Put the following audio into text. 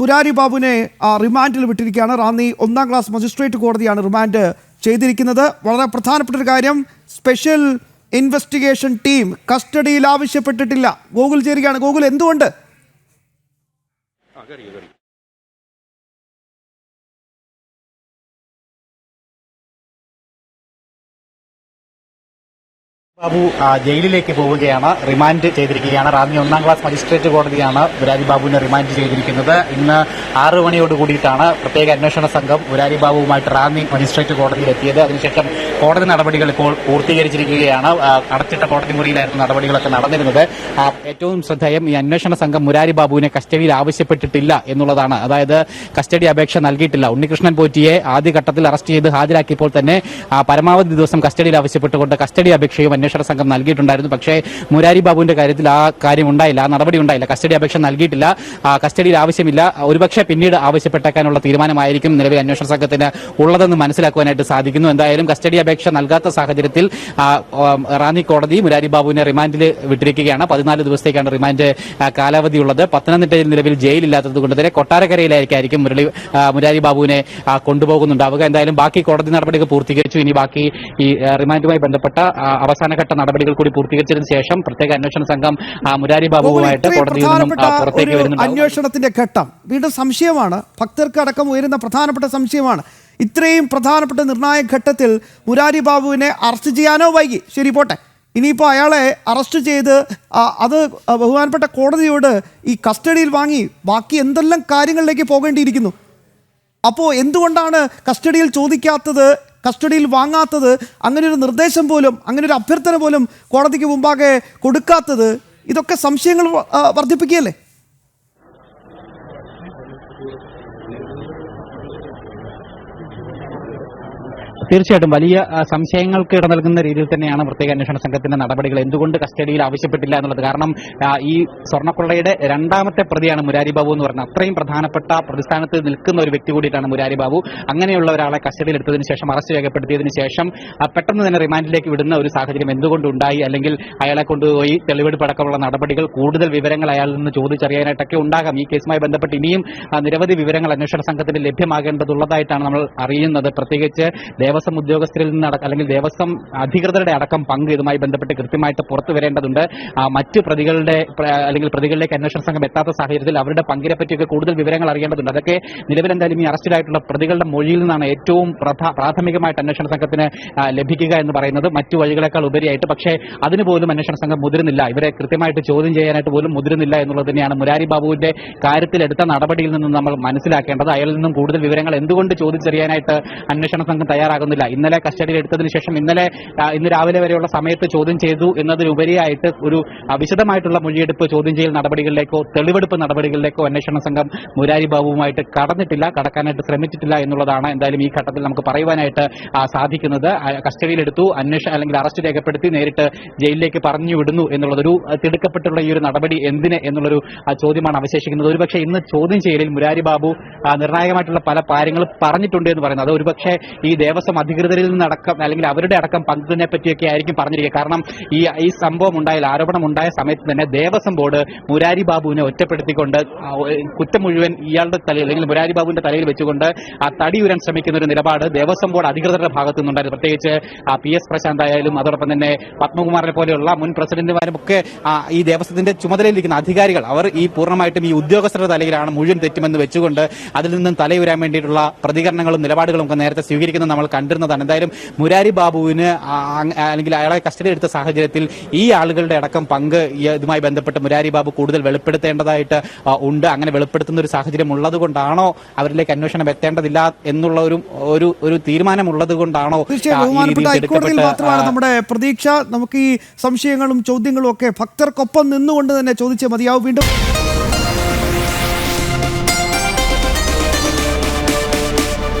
മുരാരി ബാബുവിനെ റിമാൻഡിൽ വിട്ടിരിക്കുകയാണ്. റാന്നി ഒന്നാം ക്ലാസ് മജിസ്ട്രേറ്റ് കോടതിയാണ് റിമാൻഡ് ചെയ്തിരിക്കുന്നത്. വളരെ പ്രധാനപ്പെട്ട ഒരു കാര്യം സ്പെഷ്യൽ ഇൻവെസ്റ്റിഗേഷൻ ടീം കസ്റ്റഡിയിൽ ആവശ്യപ്പെട്ടിട്ടില്ല. ഗൂഗിൾ ചേരുകയാണ്. ഗൂഗിൾ എന്തുകൊണ്ട്? ബാബു ജയിലിലേക്ക് പോവുകയാണ്. റിമാൻഡ് ചെയ്തിരിക്കുകയാണ്. റാന്നി ഒന്നാം ക്ലാസ് മജിസ്ട്രേറ്റ് കോടതിയാണ് മുരാരി ബാബുവിനെ റിമാൻഡ് ചെയ്തിരിക്കുന്നത്. ഇന്ന് ആറ് മണിയോട് കൂടിയിട്ടാണ് പ്രത്യേക അന്വേഷണ സംഘം മുരാരി ബാബുവുമായിട്ട് റാന്നി മജിസ്ട്രേറ്റ് കോടതിയിൽ എത്തിയത്. അതിനുശേഷം കോടതി നടപടികൾ ഇപ്പോൾ പൂർത്തീകരിച്ചിരിക്കുകയാണ്. അടച്ചിട്ട കോടതി മുറിയിലായിരുന്നു നടപടികളൊക്കെ നടന്നിരുന്നത്. ഏറ്റവും ശ്രദ്ധേയം ഈ അന്വേഷണ സംഘം മുരാരി ബാബുവിനെ കസ്റ്റഡിയിൽ ആവശ്യപ്പെട്ടിട്ടില്ല എന്നുള്ളതാണ്. അതായത് കസ്റ്റഡി അപേക്ഷ നൽകിയിട്ടില്ല. ഉണ്ണികൃഷ്ണൻ പോറ്റിയെ ആദ്യഘട്ടത്തിൽ അറസ്റ്റ് ചെയ്ത് ഹാജരാക്കിയപ്പോൾ തന്നെ പരമാവധി ദിവസം കസ്റ്റഡിയിൽ ആവശ്യപ്പെട്ടുകൊണ്ട് കസ്റ്റഡി അപേക്ഷയും അന്വേഷണ സംഘം നൽകിയിട്ടുണ്ടായിരുന്നു. പക്ഷേ മുരാരി ബാബുവിന്റെ കാര്യത്തിൽ ആ കാര്യം ഉണ്ടായില്ല. ആ നടപടി ഉണ്ടായില്ല. കസ്റ്റഡി അപേക്ഷ നൽകിയിട്ടില്ല. കസ്റ്റഡിയിൽ ആവശ്യമില്ല. ഒരുപക്ഷെ പിന്നീട് ആവശ്യപ്പെട്ടേക്കാനുള്ള തീരുമാനമായിരിക്കും നിലവിൽ അന്വേഷണ സംഘത്തിന് ഉള്ളതെന്ന് മനസ്സിലാക്കുവാനായിട്ട് സാധിക്കുന്നു. എന്തായാലും കസ്റ്റഡി അപേക്ഷ നൽകാത്ത സാഹചര്യത്തിൽ റാന്നി കോടതി മുരാരി ബാബുവിനെ റിമാൻഡിൽ വിട്ടിരിക്കുകയാണ്. പതിനാല് ദിവസത്തേക്കാണ് റിമാൻഡ് കാലാവധി കാലാവധിയുള്ളത്. പത്തനംതിട്ടയിൽ നിലവിൽ ജയിലില്ലാത്തത് കൊണ്ട് തന്നെ കൊട്ടാരക്കരയിലായിരിക്കും മുരളി മുരാരി ബാബുവിനെ കൊണ്ടുപോകുന്നുണ്ടാവുക. എന്തായാലും ബാക്കി കോടതി നടപടികൾ പൂർത്തീകരിച്ചു. ഇനി ബാക്കി ഈ റിമാൻഡുമായി ബന്ധപ്പെട്ട ആ, അവസാനഘട്ട നടപടികൾ കൂടി പൂർത്തീകരിച്ചതിന് ശേഷം പ്രത്യേക അന്വേഷണ സംഘം മുരാരി ബാബുവുമായിട്ട് കോടതിയിൽ നിന്നും പുറത്തേക്ക് അന്വേഷണത്തിന്റെ ഘട്ടം വീണ്ടും സംശയമാണ്. ഭക്തർക്ക് അടക്കം ഉയരുന്ന പ്രധാനപ്പെട്ട സംശയമാണ്. ഇത്രയും പ്രധാനപ്പെട്ട നിർണായക ഘട്ടത്തിൽ മുരാരി ബാബുവിനെ അറസ്റ്റ് ചെയ്യാനോ വൈകി. ശരി പോട്ടെ. ഇനിയിപ്പോൾ അയാളെ അറസ്റ്റ് ചെയ്ത് അത് ബഹുമാനപ്പെട്ട കോടതിയോട് ഈ കസ്റ്റഡിയിൽ വാങ്ങി ബാക്കി എന്തെല്ലാം കാര്യങ്ങളിലേക്ക് പോകേണ്ടിയിരിക്കുന്നു? അപ്പോൾ എന്തുകൊണ്ടാണ് കസ്റ്റഡിയിൽ ചോദിക്കാത്തത് കസ്റ്റഡിയിൽ വാങ്ങാത്തത് അങ്ങനെ ഒരു നിർദ്ദേശം പോലും അങ്ങനെ ഒരു അഭ്യർത്ഥന പോലും കോടതിക്ക് മുമ്പാകെ കൊടുക്കാത്തത് ഇതൊക്കെ സംശയങ്ങൾ വർദ്ധിപ്പിക്കുകയല്ലേ? തീർച്ചയായിട്ടും വലിയ സംശയങ്ങൾക്ക് ഇട നൽകുന്ന രീതിയിൽ തന്നെയാണ് പ്രത്യേക അന്വേഷണ സംഘത്തിന്റെ നടപടികൾ. എന്തുകൊണ്ട് കസ്റ്റഡിയിൽ ആവശ്യപ്പെട്ടില്ല എന്നുള്ളത്. കാരണം ഈ സ്വർണക്കൊള്ളയുടെ രണ്ടാമത്തെ പ്രതിയാണ് മുരാരി ബാബു എന്ന് പറഞ്ഞത് അത്രയും പ്രധാനപ്പെട്ട പ്രതിസ്ഥാനത്ത് നിൽക്കുന്ന ഒരു വ്യക്തി കൂടിയിട്ടാണ് മുരാരി ബാബു. അങ്ങനെയുള്ള ഒരാളെ കസ്റ്റഡിയിൽ എടുത്തതിന് ശേഷം അറസ്റ്റ് രേഖപ്പെടുത്തിയതിന് ശേഷം പെട്ടെന്ന് തന്നെ റിമാൻഡിലേക്ക് വിടുന്ന ഒരു സാഹചര്യം എന്തുകൊണ്ടുണ്ടായി അല്ലെങ്കിൽ അയാളെ കൊണ്ടുപോയി തെളിവെടുപ്പ് അടക്കമുള്ള നടപടികൾ കൂടുതൽ വിവരങ്ങൾ അയാളിൽ നിന്ന് ചോദിച്ചറിയാനായിട്ടൊക്കെ ഉണ്ടാകാം. ഈ കേസുമായി ബന്ധപ്പെട്ട് ഇനിയും നിരവധി വിവരങ്ങൾ അന്വേഷണ സംഘത്തിന് ലഭ്യമാകേണ്ടതുള്ളതായിട്ടാണ് നമ്മൾ അറിയുന്നത്. പ്രത്യേകിച്ച് ദേവസ്വം ഉദ്യോഗസ്ഥരിൽ നിന്ന് അല്ലെങ്കിൽ ദേവസ്വം അധികൃതരുടെ അടക്കം പങ്ക് ഇതുമായി ബന്ധപ്പെട്ട് കൃത്യമായിട്ട് പുറത്തു വരേണ്ടതുണ്ട്. മറ്റ് പ്രതികളുടെ അല്ലെങ്കിൽ പ്രതികളിലേക്ക് അന്വേഷണ സംഘം എത്താത്ത സാഹചര്യത്തിൽ അവരുടെ പങ്കിനെ പറ്റിയൊക്കെ കൂടുതൽ വിവരങ്ങൾ അറിയേണ്ടതുണ്ട്. അതൊക്കെ നിലവിൽ എന്തായാലും ഈ അറസ്റ്റിലായിട്ടുള്ള പ്രതികളുടെ മൊഴിയിൽ നിന്നാണ് ഏറ്റവും പ്രാഥമികമായിട്ട് അന്വേഷണ സംഘത്തിന് ലഭിക്കുക എന്ന് പറയുന്നത്. മറ്റു വഴികളെക്കാൾ ഉപരിയായിട്ട് പക്ഷേ അതിന് പോലും അന്വേഷണ സംഘം മുതിരുന്നില്ല. ഇവരെ കൃത്യമായിട്ട് ചോദ്യം ചെയ്യാനായിട്ട് പോലും മുതിരുന്നില്ല എന്നുള്ളത് തന്നെയാണ് മുരാരി ബാബുവിന്റെ കാര്യത്തിലെടുത്ത നടപടിയിൽ നിന്ന് നമ്മൾ മനസ്സിലാക്കേണ്ടത്. അയാളിൽ നിന്നും കൂടുതൽ വിവരങ്ങൾ എന്തുകൊണ്ട് ചോദിച്ചറിയാനായിട്ട് അന്വേഷണ സംഘം തയ്യാറാകുന്നില്ല. ഇന്നലെ കസ്റ്റഡിയിൽ എടുത്തതിന് ശേഷം ഇന്നലെ ഇന്ന് രാവിലെ വരെയുള്ള സമയത്ത് ചോദ്യം ചെയ്തു എന്നതിനുപരിയായിട്ട് ഒരു വിശദമായിട്ടുള്ള മൊഴിയെടുപ്പ് ചോദ്യം ചെയ്യൽ നടപടികളിലേക്കോ തെളിവെടുപ്പ് നടപടികളിലേക്കോ അന്വേഷണ സംഘം മുരാരി ബാബുവുമായിട്ട് കടന്നിട്ടില്ല കടക്കാനായിട്ട് ശ്രമിച്ചിട്ടില്ല എന്നുള്ളതാണ് എന്തായാലും ഈ ഘട്ടത്തിൽ നമുക്ക് പറയുവാനായിട്ട് സാധിക്കുന്നത്. കസ്റ്റഡിയിലെടുത്തു അന്വേഷണം അല്ലെങ്കിൽ അറസ്റ്റ് രേഖപ്പെടുത്തി നേരിട്ട് ജയിലിലേക്ക് പറഞ്ഞു വിടുന്നു എന്നുള്ളതൊരു തിടുക്കപ്പെട്ടുള്ള ഈ ഒരു നടപടി എന്തിന് എന്നുള്ളൊരു ചോദ്യമാണ് അവശേഷിക്കുന്നത്. ഒരുപക്ഷെ ഇന്ന് ചോദ്യം ചെയ്യലിൽ മുരാരി ബാബു നിർണായകമായിട്ടുള്ള പല കാര്യങ്ങളും പറഞ്ഞിട്ടുണ്ട്. എന്ന് പറയുന്നത്. അത് ഒരുപക്ഷെ ഈ ദേവസ്വം അധികൃതരിൽ നിന്നടക്കം അല്ലെങ്കിൽ അവരുടെ അടക്കം പങ്കിനെ പറ്റിയൊക്കെ ആയിരിക്കും പറഞ്ഞിരിക്കുക. കാരണം ഈ ഈ സംഭവം ഉണ്ടായ ആരോപണം ഉണ്ടായ സമയത്ത് തന്നെ ദേവസ്വം ബോർഡ് മുരാരി ബാബുവിനെ ഒറ്റപ്പെടുത്തിക്കൊണ്ട് കുറ്റം മുഴുവൻ ഇയാളുടെ തലയിൽ അല്ലെങ്കിൽ മുരാരി ബാബുവിന്റെ തലയിൽ വെച്ചുകൊണ്ട് ആ തടി ഉയരാൻ ശ്രമിക്കുന്ന ഒരു നിലപാട് ദേവസ്വം ബോർഡ് അധികൃതരുടെ ഭാഗത്തു നിന്നുണ്ടായിരുന്നു പ്രത്യേകിച്ച് പി എസ് പ്രശാന്ത് ആയാലും അതോടൊപ്പം തന്നെ പത്മകുമാറിനെ പോലെയുള്ള മുൻ പ്രസിഡന്റുമാരും ഒക്കെ ഈ ദേവസ്വത്തിന്റെ ചുമതലയിലിരിക്കുന്ന അധികാരികൾ അവർ ഈ പൂർണമായിട്ടും ഈ ഉദ്യോഗസ്ഥരുടെ തലയിലാണ് മുഴുവൻ തെറ്റുമെന്ന് വെച്ചുകൊണ്ട് അതിൽ നിന്നും തലയുരാൻ വേണ്ടിയിട്ടുള്ള പ്രതികരണങ്ങളും നിലപാടുകളും ഒക്കെ നേരത്തെ സ്വീകരിക്കുന്നത് നമ്മൾ കണ്ടിരുന്നതാണ്. എന്തായാലും മുരാരി ബാബുവിന് അല്ലെങ്കിൽ അയാളെ കസ്റ്റഡി എടുത്ത സാഹചര്യത്തിൽ ഈ ആളുകളുടെ അടക്കം പങ്ക് ഇതുമായി ബന്ധപ്പെട്ട് മുരാരി ബാബു കൂടുതൽ വെളിപ്പെടുത്തേണ്ടതായിട്ട് ഉണ്ട്. അങ്ങനെ വെളിപ്പെടുത്തുന്ന ഒരു സാഹചര്യം ഉള്ളതുകൊണ്ടാണോ അവരിലേക്ക് അന്വേഷണം എത്തേണ്ടതില്ല എന്നുള്ള ഒരു ഒരു ഒരു തീരുമാനമുള്ളത് കൊണ്ടാണോ ഹൈക്കോടതിയിൽ മാത്രമാണ് നമ്മുടെ പ്രതീക്ഷ. നമുക്ക് ഈ സംശയങ്ങളും ചോദ്യങ്ങളും ഒക്കെ ഭക്തർക്കൊപ്പം നിന്നുകൊണ്ട് തന്നെ ചോദിച്ചേ മതിയാവും. വീണ്ടും